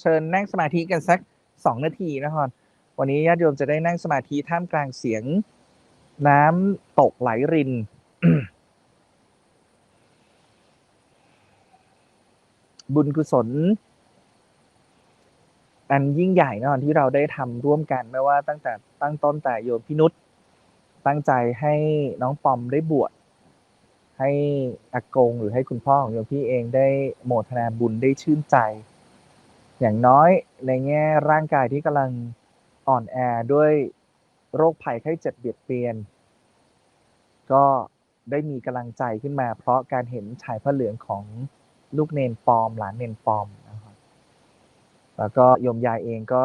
เชิญนั่งสมาธิกันสักสองนาทีนะครับวันนี้ญาติโยมจะได้นั่งสมาธิท่ามกลางเสียงน้ำตกไหลริน บุญกุศล อันยิ่งใหญ่เนอะที่เราได้ทำร่วมกันไม่ว่าตั้งแต่ตั้งต้นแต่โยมพินุษตั้งใจให้น้องปอมได้บวชให้อากงหรือให้คุณพ่อของโยมพี่เองได้โมทนาบุญได้ชื่นใจ อย่างน้อยในแง่ร่างกายที่กำลังอ่อนแอด้วยโรคภัยไข้เจ็บเบียดเบียน ก็ได้มีกำลังใจขึ้นมา เพราะการเห็นชายพระเหลืองของลูกเนนปอม หลานเนนปอมนะครับแล้วก็โยมยายเองก็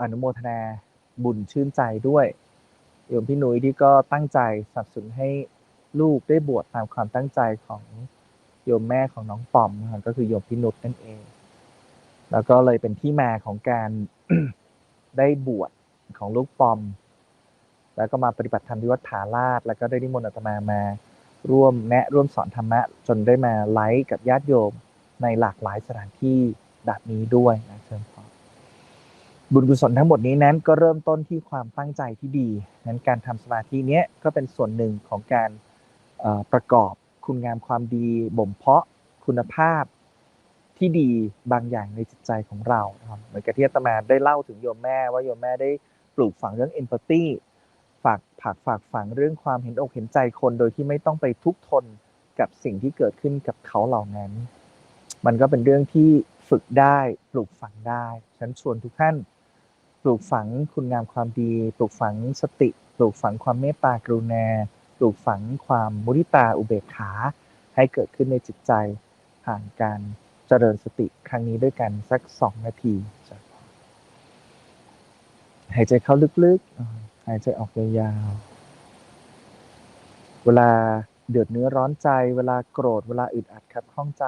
อนุโมทนาบุญชื่นใจด้วยโยมพี่หนุ่ยที่ก็ตั้งใจสนับสนุนให้ลูกได้บวชตามความตั้งใจของโยมแม่ของน้องปอมนะครับก็คือโยมพี่นุชนั่นเอง แล้วก็เลยเป็นที่มาของการได้บวชของลูกปอม แล้วก็มาปฏิบัติธรรมที่วัดผาลาด แล้วก็ได้นิมนต์อาตมามาร่วมแนะร่วมสอนธรรมะ จนได้มาไลฟ์กับญาติโยมในหลากหลายสถานที่แบบนี้ด้วยนะเชิญพรบุญกุศลทั้งหมดนี้นั้นก็เริ่มต้นที่ความตั้งใจที่ดี นั้นการทำสมาธิเนี้ยก็เป็นส่วนหนึ่งของการประกอบคุณงามความดีบ่มเพาะคุณภาพ ที่ดีบางอย่างในจิตใจของเราครับเหมือนกับที่อาตมาได้เล่าถึงโยมแม่ว่าโยมแม่ได้ปลูกฝังเรื่องเอมพัตตีฝากผากฝากฝังเรื่องความเห็นอกเห็นใจคนโดยที่ไม่ต้องไปทุกข์ทนกับสิ่งที่เกิดขึ้นกับเขาเหล่านั้น มันก็เป็นเรื่องที่ฝึกได้ปลูกฝังได้ฉันชวนทุกท่าน ปลูกฝังคุณงามความดี ปลูกฝังสติ ปลูกฝังความเมตตากรุณาปลูกฝังความมุทิตาอุเบกขา ให้เกิดขึ้นในจิตใจผ่านการ จริญสติครั้งนี้ด้วยกันสักสองนาทีหายใจเข้าลึกๆ หายใจออกยาวๆ เวลาเดือดเนื้อร้อนใจ เวลาโกรธ เวลาอึดอัดขัดข้องใจ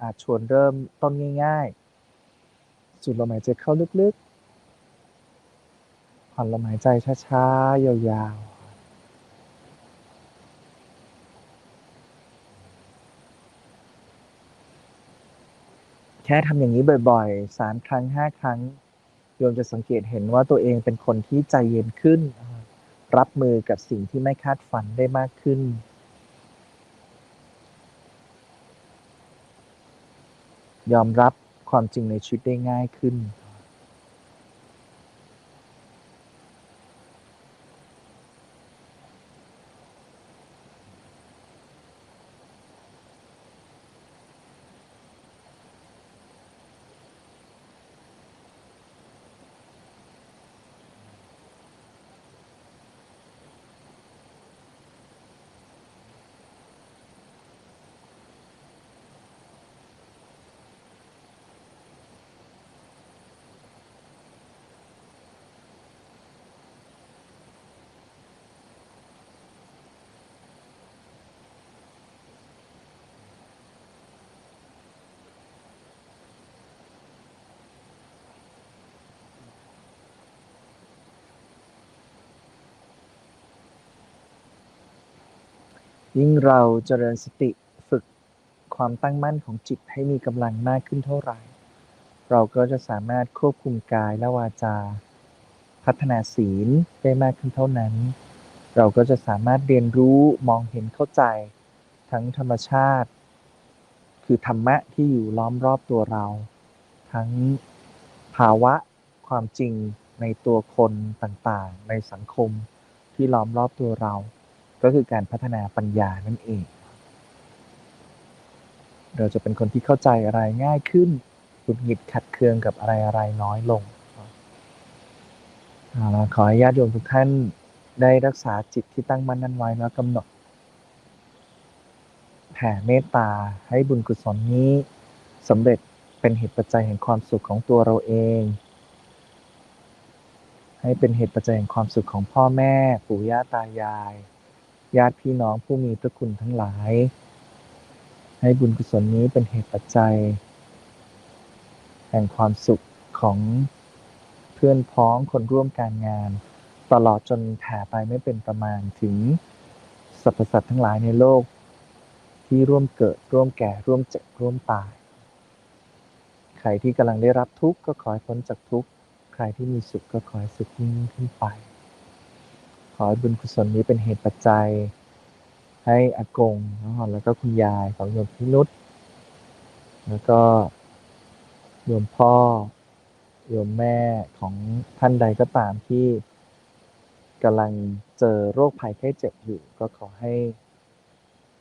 อาจชวนเริ่มต้นง่ายๆ สูดลมหายใจเข้าลึกๆ ผ่อนลมหายใจช้าๆ ยาวๆ แค่ทำอย่างนี้บ่อยๆสามครั้งห้าครั้งโยมจะสังเกตเห็นว่าตัวเองเป็นคนที่ใจเย็นขึ้น รับมือกับสิ่งที่ไม่คาดฝันได้มากขึ้น ยอมรับความจริงในชีวิตได้ง่ายขึ้น ยิ่งเราเจริญสติฝึกความตั้งมั่นของจิตให้มีกำลังมากขึ้นเท่าไหร่ เราก็จะสามารถควบคุมกายและวาจา พัฒนาศีลได้มากขึ้นเท่านั้น เราก็จะสามารถเรียนรู้มองเห็นเข้าใจ ทั้งธรรมชาติ คือธรรมะที่อยู่ล้อมรอบตัวเรา ทั้งภาวะความจริงในตัวคนต่างๆ ในสังคมที่ล้อมรอบตัวเรา ก็คือการพัฒนาปัญญานั่นเอง เราจะเป็นคนที่เข้าใจอะไรง่ายขึ้นหงุดหงิดขัดเคืองกับอะไรอะไรน้อยลงเอาขอให้ญาติโยมทุกท่านได้รักษาจิตที่ตั้งมั่นนั้นไว้แล้วกำหนดแผ่เมตตาให้บุญกุศลนี้สำเร็จเป็นเหตุปัจจัยแห่งความสุขของตัวเราเอง ให้เป็นเหตุปัจจัยแห่งความสุขของพ่อแม่ ปู่ย่าตายาย ญาติพี่น้องผู้มีพระคุณทั้งหลาย ให้บุญกุศลนี้เป็นเหตุปัจจัย แห่งความสุขของเพื่อนพ้องคนร่วมการงาน ตลอดจนแผ่ไปไม่เป็นประมาณถึงสรรพสัตว์ทั้งหลายในโลก ที่ร่วมเกิดร่วมแก่ร่วมเจ็บร่วมตาย ใครที่กำลังได้รับทุกข์ก็ขอให้พ้นจากทุกข์ ใครที่มีสุขก็ขอให้สุขยิ่งขึ้นไป ขอให้บุญกุศลนี้เป็นเหตุปัจจัย ให้อากงนะแล้วก็คุณยายของโยมพินุษแล้วก็โยมพ่อโยมแม่ของท่านใดก็ตามที่กำลังเจอโรคภัยไข้เจ็บอยู่ ก็ขอให้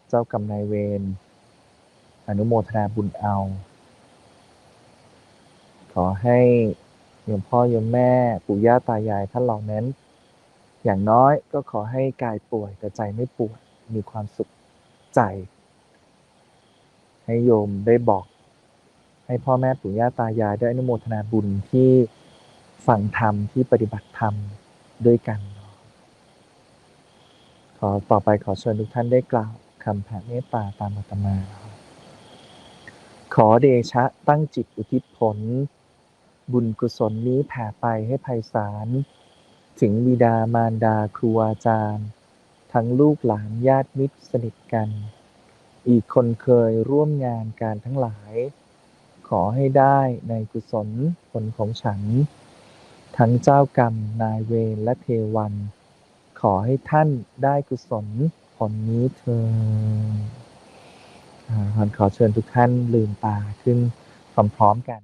เจ้ากรรมนายเวรอนุโมทนาบุญเอา ขอให้โยมพ่อโยมแม่ปู่ย่าตายายท่านเหล่านั้น อย่างน้อยก็ขอให้กายป่วยแต่ใจไม่ป่วยมีความสุขใจ ให้โยมได้บอก ให้พ่อแม่ปู่ย่าตายายได้อนุโมทนาบุญที่ฟังธรรมที่ปฏิบัติธรรมด้วยกัน ขอต่อไปขอเชิญทุกท่านได้กล่าวคำแผ่เมตตาตามอาตมา ขอเดชะตั้งจิตอุทิศผล บุญกุศลนี้แผ่ไปให้ไพศาล ถึงบิดามารดาครูอาจารย์ ทั้งลูกหลานญาติมิตรสนิทกัน อีกคนเคยร่วมงานการทั้งหลาย ขอให้ได้ในกุศลผลของฉัน ทั้งเจ้ากรรมนายเวรและเทวัน ขอให้ท่านได้กุศลผลนี้เถิดอ่าขอเชิญทุกท่านลืมตาขึ้นพร้อมๆกัน